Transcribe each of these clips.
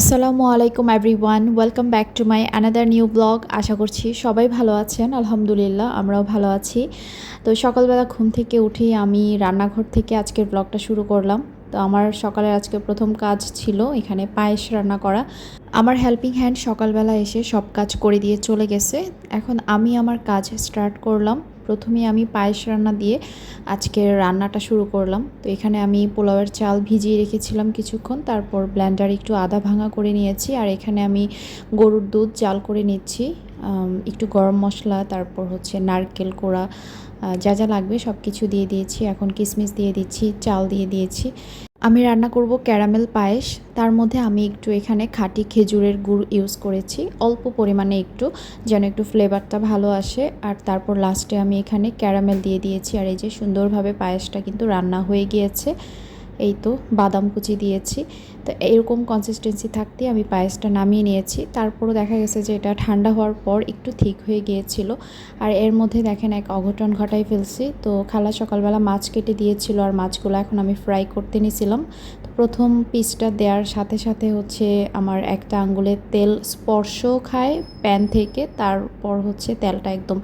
আসসালামু আলাইকুম everyone welcome back to my another new blog আশা করছি সবাই ভালো আছেন। আলহামদুলিল্লাহ, আমরাও ভালো আছি। তো সকালবেলা ঘুম থেকে উঠেই আমি রান্নাঘর থেকে আজকের ব্লগটা শুরু করলাম। তো আমার সকালের আজকে প্রথম কাজ ছিল এখানে পায়েস রান্না করা। আমার হেল্পিং হ্যান্ড সকালবেলা এসে সব কাজ করে দিয়ে চলে গেছে। এখন আমি আমার কাজ স্টার্ট করলাম। প্রথমে আমি পায়েস রান্না দিয়ে আজকের রান্নাটা শুরু করলাম। তো এখানে আমি পোলাওয়ের চাল ভিজিয়ে রেখেছিলাম কিছুক্ষণ, তারপর ব্ল্যান্ডার একটু আদা ভাঙা করে নিয়েছি আর এখানে আমি গরুর দুধ জাল করে নিচ্ছি। একটু গরম মশলা, তারপর হচ্ছে নারকেল কোড়া যা যা লাগবে সব কিছু দিয়ে দিয়েছি। এখন কিশমিশ দিয়ে দিচ্ছি, চাল দিয়ে দিয়েছি। আমি রান্না করব ক্যারামেল পায়েস। তার মধ্যে আমি একটু এখানে খাঁটি খেজুরের গুড় ইউজ করেছি। অল্প পরিমাণে একটু, যেন একটু ফ্লেভারটা ভালো আসে। আর তারপর লাস্টে আমি এখানে ক্যারামেল দিয়ে দিয়েছি। আর এই যে সুন্দরভাবে পায়েসটা কিন্তু রান্না হয়ে গিয়েছে। এই তো বাদাম কুচি দিয়েছি। তো এরকম কনসিস্টেন্সি থাকতে আমি পায়েসটা নামিয়ে নিয়েছি। তারপরও দেখা গেছে যে এটা ঠান্ডা হওয়ার পর একটু ঠিক হয়ে গিয়েছিল। আর এর মধ্যে দেখেন এক অঘটন ঘটাই ফেলছি। তো খালা সকালবেলা মাছ কেটে দিয়েছিল আর মাছগুলো এখন আমি ফ্রাই করতে নিয়েছিলাম তো প্রথম পিসটা দেওয়ার সাথে সাথে হচ্ছে আমার একটা আঙ্গুলের তেল স্পর্শ খায় প্যান থেকে। তারপর হচ্ছে তেলটা একদম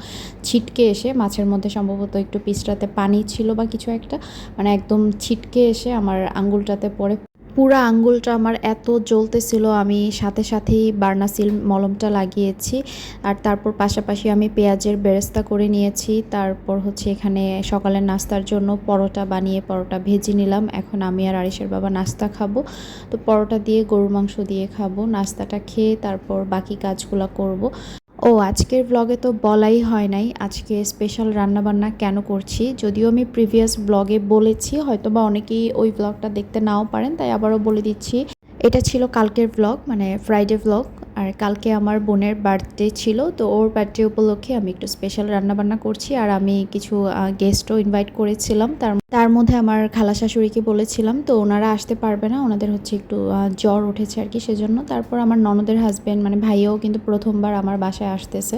ছিটকে এসে মাছের মধ্যে সম্ভবত একটু পিসটাতে পানি ছিল বা কিছু একটা মানে একদম ছিটকে এসে আমার আঙ্গুলটাতে পড়ে। পুরো আঙ্গুলটা আমার এত জ্বলতেছিল, আমি সাথে সাথেই বার্নাসিল মলমটা লাগিয়েছি আর তারপর পাশাপাশি আমি পেঁয়াজের বেরেস্তা করে নিয়েছি। তারপর হচ্ছে এখানে সকালের নাস্তার জন্য পরোটা বানিয়ে পরোটা ভেজে নিলাম। এখন আমি আর আরিসের বাবা নাস্তা খাব। তো পরোটা দিয়ে গরুর মাংস দিয়ে খাব, নাস্তাটা খেয়ে তারপর বাকি কাজগুলো করব। ও, আজকের ব্লগে তো বলাই হয় নাই আজকে স্পেশাল রান্নাবান্না কেন করছি। যদিও আমি প্রিভিয়াস ব্লগে বলেছি হয়তো বা অনেকেই ওই ব্লগটা দেখতে নাও পারেন, তাই আবারও বলে দিচ্ছি। এটা ছিল কালকের ব্লগ মানে ফ্রাইডে ব্লগ আর কালকে আমার বোনের বার্থডে ছিল, তো ওর বার্থডে উপলক্ষে আমি একটু স্পেশাল রান্নাবান্না করছি আর আমি কিছু গেস্টও ইনভাইট করেছিলাম। তার তার মধ্যে আমার খালা শাশুড়িকে বলেছিলাম, তো ওনারা আসতে পারবে না, ওনাদের হচ্ছে একটু জ্বর উঠেছে আর কি সেজন্য। তারপর আমার ননদের হাজব্যান্ড মানে ভাইও কিন্তু প্রথমবার আমার বাসায় আসতেছে।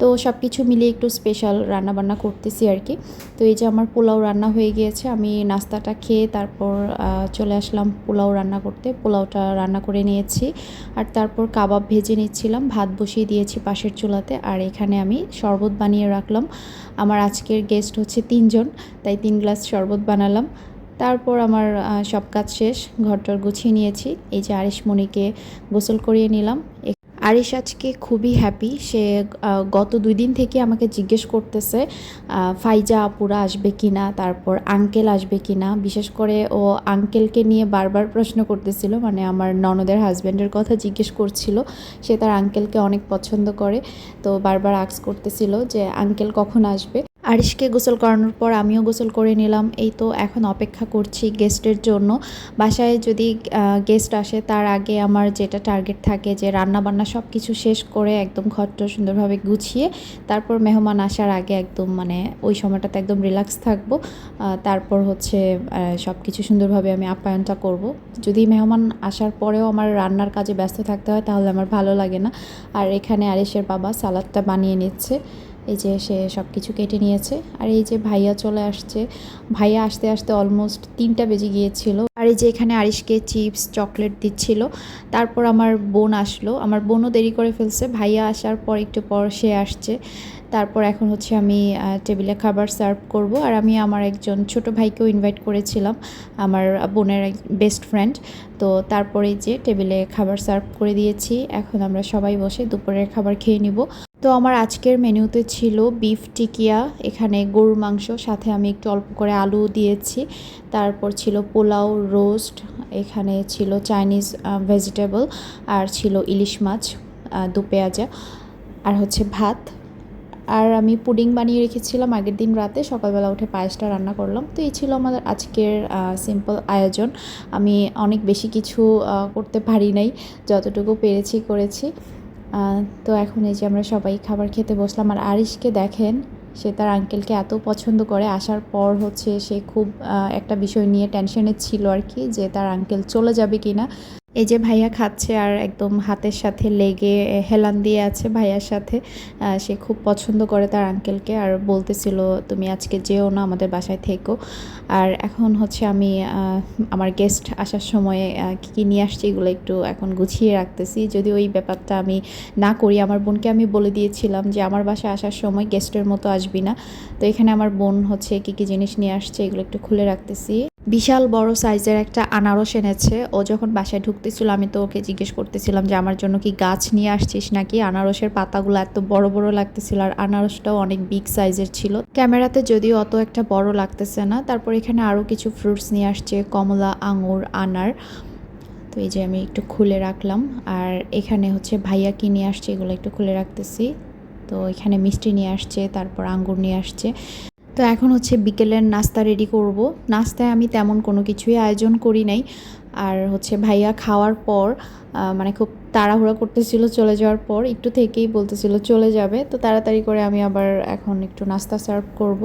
তো সব কিছু মিলিয়ে একটু স্পেশাল রান্নাবান্না করতেছি আর কি। তো এই যে আমার পোলাও রান্না হয়ে গিয়েছে, আমি নাস্তাটা খেয়ে তারপর চলে আসলাম পোলাও রান্না করতে। পোলাওটা রান্না করে নিয়েছি। আর তারপর কাবাব ভেজে নিচ্ছিলাম, ভাত বসিয়ে দিয়েছি পাশের চুলাতে, আর এখানে আমি শরবত বানিয়ে রাখলাম। আমার আজকের গেস্ট হচ্ছে তিনজন, তাই তিন গ্লাস শরবত বানালাম। তারপর আমার সব কাজ শেষ, ঘরটর গুছিয়ে নিয়েছি। এই যে আরিশমণিকে গোসল করিয়ে নিলাম। আরিশ আজকে খুবই হ্যাপি সে গত দুই দিন থেকে আমাকে জিজ্ঞেস করতেছে ফাইজা আপুরা আসবে কি না তারপর আঙ্কেল আসবে কি না বিশেষ করে ও আঙ্কেলকে নিয়ে বারবার প্রশ্ন করতেছিল মানে আমার ননদের হাজব্যান্ডের কথা জিজ্ঞেস করছিল। সে তার আঙ্কেলকে অনেক পছন্দ করে, তো বারবার আক্স করতেছিল যে আঙ্কেল কখন আসবে। আরিশকে গোসল করানোর পর আমিও গোসল করে নিলাম। এই তো এখন অপেক্ষা করছি গেস্টের জন্য। বাসায় যদি গেস্ট আসে তার আগে আমার যেটা টার্গেট থাকে যে রান্না বান্না সব কিছু শেষ করে একদম ঘরটা সুন্দরভাবে গুছিয়ে তারপর মেহমান আসার আগে একদম মানে ওই সময়টাতে একদম রিল্যাক্স থাকব। তারপর হচ্ছে সব কিছু সুন্দরভাবে আমি আপ্যায়নটা করব। যদি মেহমান আসার পরেও আমার রান্নার কাজে ব্যস্ত থাকতে হয় তাহলে আমার ভালো লাগে না। আর এখানে আরিশের বাবা সালাদটা বানিয়ে নিচ্ছে। এই যে সে সব কিছু কেটে নিয়েছে। আর এই যে ভাইয়া চলে আসছে, ভাইয়া আসতে আসতে অলমোস্ট তিনটা বেজে গিয়েছিল। আর এই যে এখানে আরিশকে চিপস, চকলেট দিচ্ছিল। তারপর আমার বোন আসলো। আমার বোনও দেরি করে ফেলছে। ভাইয়া আসার পর একটু পর সে আসছে। তারপর এখন হচ্ছে আমি টেবিলে খাবার সার্ভ করব। আর আমি আমার একজন ছোট ভাইকেও ইনভাইট করেছিলাম, আমার বোনের এক বেস্ট ফ্রেন্ড তো তারপরে যে টেবিলে খাবার সার্ভ করে দিয়েছি। এখন আমরা সবাই বসে দুপুরের খাবার খেয়ে নিব। তো আমার আজকের মেনুতে ছিল বিফ টিকিয়া, এখানে গরুর মাংস, সাথে আমি একটু অল্প করে আলু দিয়েছি। তারপর ছিল পোলাও রোস্ট এখানে ছিল চাইনিজ ভেজিটেবল আর ছিল ইলিশ মাছ দু পেঁয়াজা, আর হচ্ছে ভাত। আর আমি পুডিং বানিয়ে রেখেছিলাম আগের দিন রাতে, সকালবেলা উঠে পায়েসটা রান্না করলাম। তো এই ছিল আমাদের আজকের সিম্পল আয়োজন। আমি অনেক বেশি কিছু করতে পারি নাই, যতটুকু পেরেছি করেছি। তো এখন এই যে আমরা সবাই খাবার খেতে বসলাম, আর আরিশকে দেখেন, সে তার আঙ্কেলকে এত পছন্দ করে, আসার পর হচ্ছে সে খুব একটা বিষয় নিয়ে টেনশনে ছিল আর কি, যে তার আঙ্কেল চলে যাবে কি না এই যে ভাইয়া খাচ্ছে আর একদম হাতের সাথে লেগে হেলান দিয়ে আছে ভাইয়ার সাথে। সে খুব পছন্দ করে তার আঙ্কেলকে আর বলতেছিল, তুমি আজকে যেও না আমাদের বাসায় থেকো। আর এখন হচ্ছে আমি আমার গেস্ট আসার সময় কী কী নিয়ে আসছি এগুলো একটু এখন গুছিয়ে রাখতেছি। যদি ওই ব্যাপারটা আমি না করি, আমার বোনকে আমি বলে দিয়েছিলাম যে, আমার বাসায় আসার সময় গেস্টের মতো আসবি না। তো এখানে আমার বোন হচ্ছে কী কী জিনিস নিয়ে আসছে এগুলো একটু খুলে রাখতেছি। বিশাল বড় সাইজের একটা আনারস এনেছে। ও যখন বাসায় ঢুকতেছিল আমি তো ওকে জিজ্ঞেস করতেছিলাম যে, আমার জন্য কি গাছ নিয়ে আসছিস নাকি? আনারসের পাতাগুলো এত বড় বড় লাগতেছিল আর আনারসটাও অনেক বিগ সাইজের ছিল। ক্যামেরাতে যদিও অত একটা বড় লাগতেছে না, তারপর এখানে আরও কিছু ফ্রুটস নিয়ে আসছে, কমলা, আঙুর, আনার। তো এই যে আমি একটু খুলে রাখলাম আর এখানে হচ্ছে ভাইয়া কি নিয়ে আসছে এগুলো একটু খুলে রাখতেছি। তো এখানে মিষ্টি নিয়ে আসছে, তারপর আঙ্গুর নিয়ে আসছে। তো এখন হচ্ছে বিকেলের নাস্তা রেডি করব। নাস্তায় আমি তেমন কোনো কিছুই আয়োজন করি নাই। আর হচ্ছে ভাইয়া খাওয়ার পর মানে খুব তাড়াহুড়া করতেছিল চলে যাওয়ার পর, একটু থেকেই বলতেছিল চলে যাবে। তো তাড়াতাড়ি করে আমি আবার এখন একটু নাস্তা সার্ভ করব।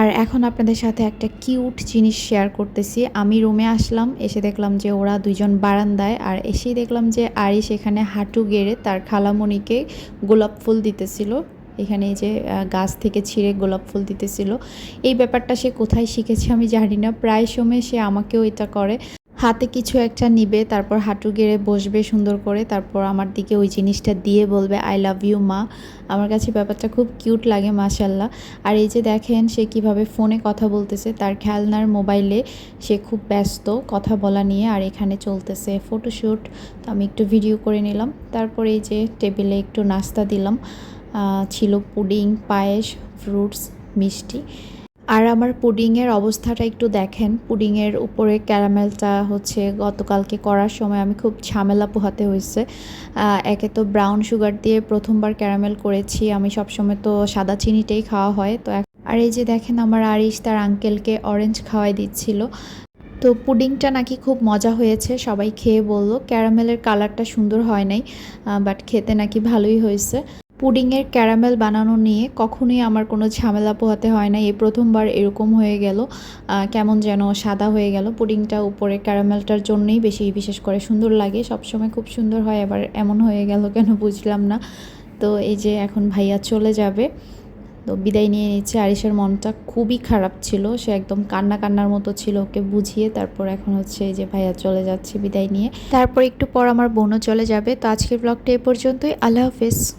আর এখন আপনাদের সাথে একটা কিউট জিনিস শেয়ার করতেছি। আমি রুমে আসলাম, এসে দেখলাম যে ওরা দুজন বারান্দায়। আর এসেই দেখলাম যে আরিশ এখানে হাঁটু গেড়ে তার খালামণিকে গোলাপ ফুল দিতেছিল। এখানে এই যে গাছ থেকে ছিঁড়ে গোলাপ ফুল দিতেছিল। এই ব্যাপারটা সে কোথায় শিখেছে আমি জানি না। প্রায় সময় সে আমাকেও এটা করে। হাতে কিছু একটা নিবে, তারপর হাঁটু গেড়ে বসবে সুন্দর করে, তারপর আমার দিকে ওই জিনিসটা দিয়ে বলবে আই লাভ ইউ মা। আমার কাছে ব্যাপারটা খুব কিউট লাগে মাশাল্লাহ আর এই যে দেখেন, সে কীভাবে ফোনে কথা বলতেছে, তার খেলনার মোবাইলে সে খুব ব্যস্ত কথা বলা নিয়ে, আর এখানে চলতেছে ফটোশ্যুট তো আমি একটু ভিডিও করে নিলাম। তারপর এই যে টেবিলে একটু নাস্তা দিলাম। ছিল পুডিং, পায়েস, ফ্রুটস, মিষ্টি। আর আমার পুডিংয়ের অবস্থাটা একটু দেখেন। পুডিংয়ের উপরে ক্যারামেলটা হচ্ছে গতকালকে করার সময় আমি খুব ঝামেলা পোহাতে হয়েছে। একে তো ব্রাউন সুগার দিয়ে প্রথমবার ক্যারামেল করেছি। আমি সবসময় তো সাদা চিনিটাই খাওয়া হয়। তো আর এই যে দেখেন আমার আরিশ তার আঙ্কেলকে অরেঞ্জ খাওয়াই দিচ্ছিল। তো পুডিংটা নাকি খুব মজা হয়েছে, সবাই খেয়ে বলল। ক্যারামেলের কালারটা সুন্দর হয় নাই বাট খেতে নাকি ভালোই হয়েছে। পুডিংয়ের ক্যারামেল বানানো নিয়ে কখনোই আমার কোনো ঝামেলা পোহাতে হয় না এই প্রথমবার এরকম হয়ে গেল। কেমন যেন সাদা হয়ে গেল। পুডিংটা উপরে ক্যারামেলটার জন্যই বেশি বিশেষ করে সুন্দর লাগে। সবসময় খুব সুন্দর হয় এবার এমন হয়ে গেল কেন বুঝলাম না। তো এই যে এখন ভাইয়া চলে যাবে। তো বিদায় নিয়ে নিচ্ছে। আরিসের মনটা খুবই খারাপ ছিল। সে একদম কান্না কান্নার মতো ছিল ওকে বুঝিয়ে। তারপর এখন হচ্ছে যে ভাইয়া চলে যাচ্ছে বিদায় নিয়ে। তারপর একটু পর আমার বোনও চলে যাবে। তো আজকের ব্লগটা এ পর্যন্তই। আল্লাহ হাফেজ।